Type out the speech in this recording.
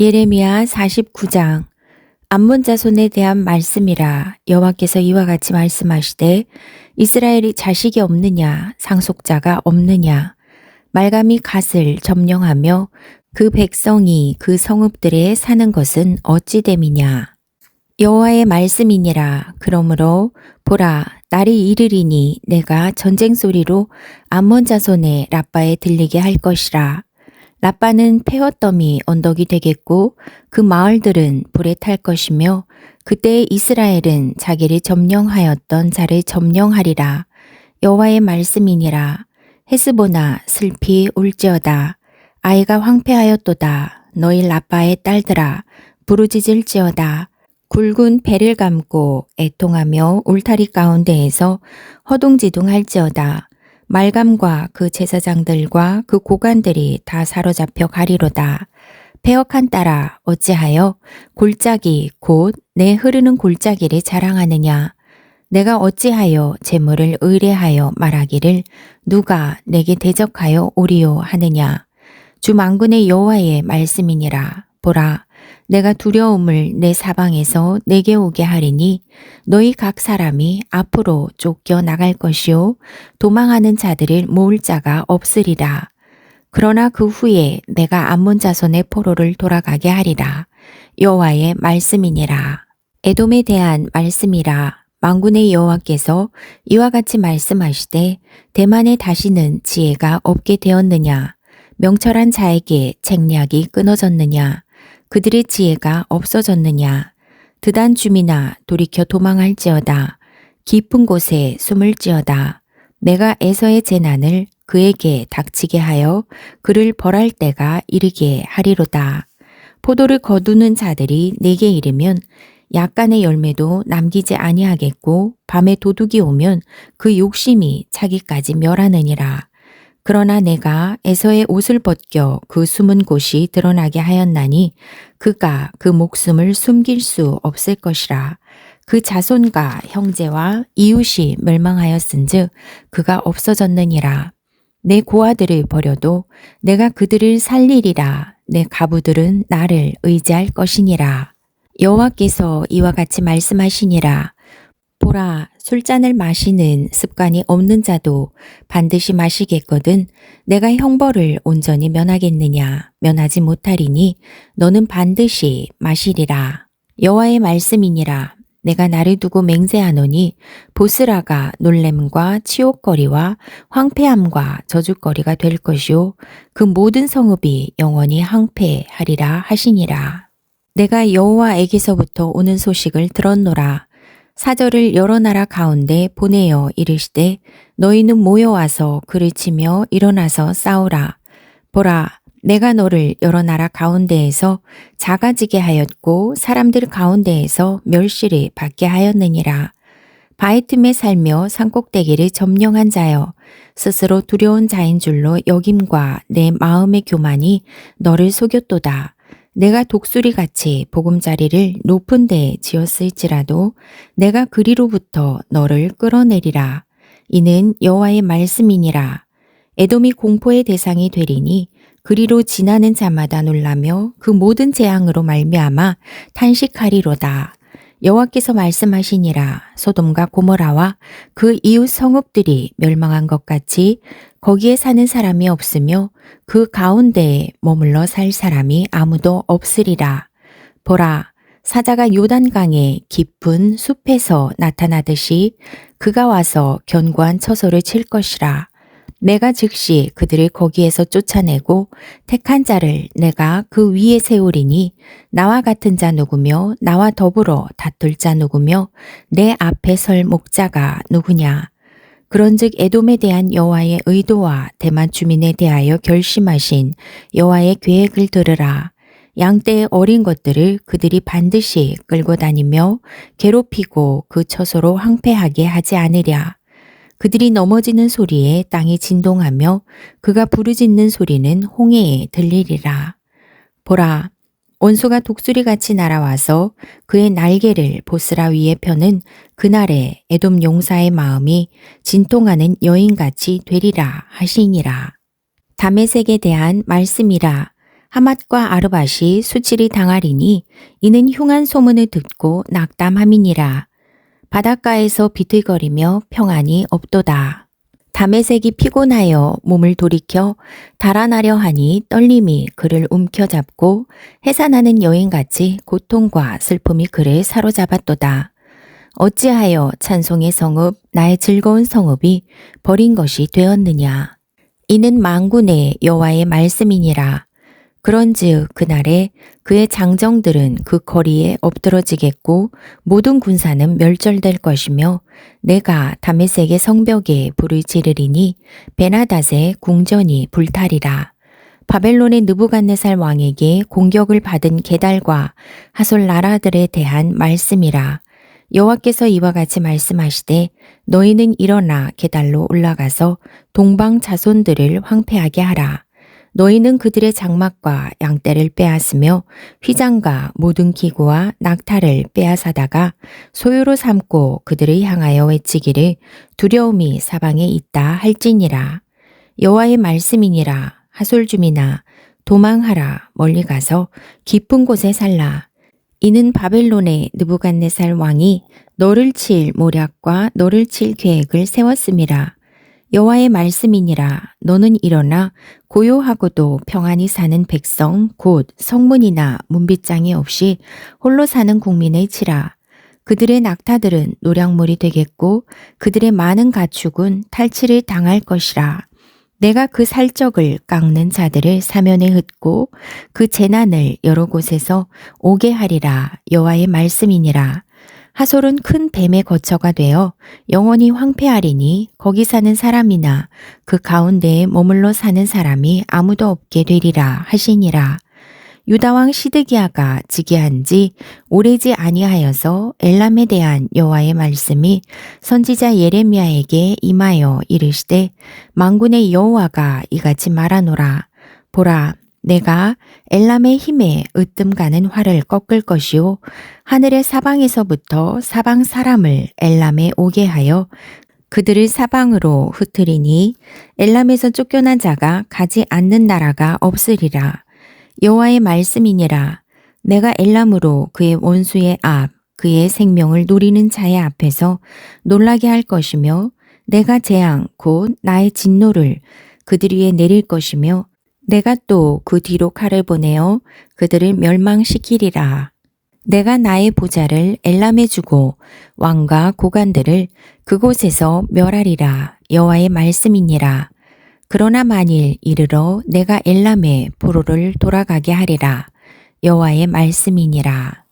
예레미야 49장 암몬 자손에 대한 말씀이라 여호와께서 이와 같이 말씀하시되 이스라엘이 자식이 없느냐 상속자가 없느냐 말감이 갓을 점령하며 그 백성이 그 성읍들에 사는 것은 어찌 됨이냐? 여호와의 말씀이니라. 그러므로 보라 날이 이르리니 내가 전쟁 소리로 암몬 자손의 라빠에 들리게 할 것이라 라빠는 폐허더미 언덕이 되겠고 그 마을들은 불에 탈 것이며 그때 이스라엘은 자기를 점령하였던 자를 점령하리라. 여호와의 말씀이니라. 헤스보나 슬피 울지어다. 아이가 황폐하였도다. 너희 라빠의 딸들아 부르짖을지어다. 굵은 배를 감고 애통하며 울타리 가운데에서 허둥지둥할지어다. 말감과 그 제사장들과 그 고관들이 다 사로잡혀 가리로다. 폐역한 딸아 어찌하여 골짜기 곧 내 흐르는 골짜기를 자랑하느냐. 내가 어찌하여 재물을 의뢰하여 말하기를 누가 내게 대적하여 오리요 하느냐. 주 만군의 여호와의 말씀이니라. 보라 내가 두려움을 내 사방에서 내게 오게 하리니 너희 각 사람이 앞으로 쫓겨 나갈 것이요 도망하는 자들을 모을 자가 없으리라. 그러나 그 후에 내가 암몬 자손의 포로를 돌아가게 하리라. 여호와의 말씀이니라. 에돔에 대한 말씀이라. 망군의 여호와께서 이와 같이 말씀하시되 대만에 다시는 지혜가 없게 되었느냐 명철한 자에게 책략이 끊어졌느냐 그들의 지혜가 없어졌느냐? 드단 줌이나 돌이켜 도망할지어다. 깊은 곳에 숨을지어다. 내가 에서의 재난을 그에게 닥치게 하여 그를 벌할 때가 이르게 하리로다. 포도를 거두는 자들이 내게 이르면 약간의 열매도 남기지 아니하겠고 밤에 도둑이 오면 그 욕심이 차기까지 멸하느니라. 그러나 내가 에서의 옷을 벗겨 그 숨은 곳이 드러나게 하였나니 그가 그 목숨을 숨길 수 없을 것이라. 그 자손과 형제와 이웃이 멸망하였은즉 그가 없어졌느니라. 내 고아들을 버려도 내가 그들을 살리리라. 내 가부들은 나를 의지할 것이니라. 여호와께서 이와 같이 말씀하시니라. 보라, 술잔을 마시는 습관이 없는 자도 반드시 마시겠거든 내가 형벌을 온전히 면하겠느냐 면하지 못하리니 너는 반드시 마시리라. 여호와의 말씀이니라. 내가 나를 두고 맹세하노니 보스라가 놀램과 치욕거리와 황폐함과 저주거리가 될 것이요 그 모든 성읍이 영원히 황폐하리라 하시니라. 내가 여호와에게서부터 오는 소식을 들었노라. 사절을 여러 나라 가운데 보내어 이르시되 너희는 모여와서 그를 치며 일어나서 싸우라. 보라, 내가 너를 여러 나라 가운데에서 작아지게 하였고 사람들 가운데에서 멸시를 받게 하였느니라. 바위 틈에 살며 산꼭대기를 점령한 자여 스스로 두려운 자인 줄로 여김과 내 마음의 교만이 너를 속였도다. 내가 독수리 같이 보금자리를 높은 데에 지었을지라도 내가 그리로부터 너를 끌어내리라. 이는 여호와의 말씀이니라. 에돔이 공포의 대상이 되리니 그리로 지나는 자마다 놀라며 그 모든 재앙으로 말미암아 탄식하리로다. 여호와께서 말씀하시니라 소돔과 고모라와 그 이웃 성읍들이 멸망한 것 같이 거기에 사는 사람이 없으며 그 가운데에 머물러 살 사람이 아무도 없으리라. 보라, 사자가 요단강의 깊은 숲에서 나타나듯이 그가 와서 견고한 처소를 칠 것이라. 내가 즉시 그들을 거기에서 쫓아내고 택한 자를 내가 그 위에 세우리니 나와 같은 자 누구며 나와 더불어 다툴 자 누구며 내 앞에 설 목자가 누구냐. 그런즉 에돔에 대한 여호와의 의도와 대만 주민에 대하여 결심하신 여호와의 계획을 들으라. 양떼의 어린 것들을 그들이 반드시 끌고 다니며 괴롭히고 그 처소로 황폐하게 하지 않으랴. 그들이 넘어지는 소리에 땅이 진동하며 그가 부르짖는 소리는 홍해에 들리리라. 보라, 원수가 독수리같이 날아와서 그의 날개를 보스라 위에 펴는 그날에 에돔 용사의 마음이 진통하는 여인같이 되리라 하시니라. 다메색에 대한 말씀이라. 하맛과 아르밧이 수치리 당하리니 이는 흉한 소문을 듣고 낙담함이니라. 바닷가에서 비틀거리며 평안이 없도다. 담에색이 피곤하여 몸을 돌이켜 달아나려 하니 떨림이 그를 움켜잡고 해산하는 여인같이 고통과 슬픔이 그를 사로잡았도다. 어찌하여 찬송의 성읍, 나의 즐거운 성읍이 버린 것이 되었느냐. 이는 망군의 여호와의 말씀이니라. 그런즉 그날에 그의 장정들은 그 거리에 엎드러지겠고 모든 군사는 멸절될 것이며 내가 다메섹의 성벽에 불을 지르리니 베나닷의 궁전이 불타리라. 바벨론의 느부갓네살 왕에게 공격을 받은 게달과 하솔 나라들에 대한 말씀이라. 여호와께서 이와 같이 말씀하시되 너희는 일어나 게달로 올라가서 동방 자손들을 황폐하게 하라. 너희는 그들의 장막과 양떼를 빼앗으며 휘장과 모든 기구와 낙타를 빼앗아다가 소유로 삼고 그들을 향하여 외치기를 두려움이 사방에 있다 할지니라. 여호와의 말씀이니라 하솔줌이나 도망하라 멀리 가서 깊은 곳에 살라. 이는 바벨론의 느부갓네살 왕이 너를 칠 모략과 너를 칠 계획을 세웠음이라. 여호와의 말씀이니라. 너는 일어나 고요하고도 평안히 사는 백성 곧 성문이나 문빗장이 없이 홀로 사는 국민의 치라. 그들의 낙타들은 노량물이 되겠고 그들의 많은 가축은 탈취를 당할 것이라. 내가 그 살적을 깎는 자들을 사면에 흩고 그 재난을 여러 곳에서 오게 하리라. 여호와의 말씀이니라 하솔은 큰 뱀의 거처가 되어 영원히 황폐하리니 거기 사는 사람이나 그 가운데에 머물러 사는 사람이 아무도 없게 되리라 하시니라. 유다왕 시드기야가 즉위한 지 오래지 아니하여서 엘람에 대한 여호와의 말씀이 선지자 예레미야에게 임하여 이르시되 망군의 여호와가 이같이 말하노라 보라 내가 엘람의 힘에 으뜸 가는 활을 꺾을 것이요. 하늘의 사방에서부터 사방 사람을 엘람에 오게 하여 그들을 사방으로 흩으리니 엘람에서 쫓겨난 자가 가지 않는 나라가 없으리라. 여호와의 말씀이니라. 내가 엘람으로 그의 원수의 앞 그의 생명을 노리는 자의 앞에서 놀라게 할 것이며 내가 재앙 곧 나의 진노를 그들 위에 내릴 것이며 내가 또 그 뒤로 칼을 보내어 그들을 멸망시키리라. 내가 나의 보좌를 엘람에 주고 왕과 고관들을 그곳에서 멸하리라 여호와의 말씀이니라. 그러나 만일 이르러 내가 엘람에 포로를 돌아가게 하리라 여호와의 말씀이니라.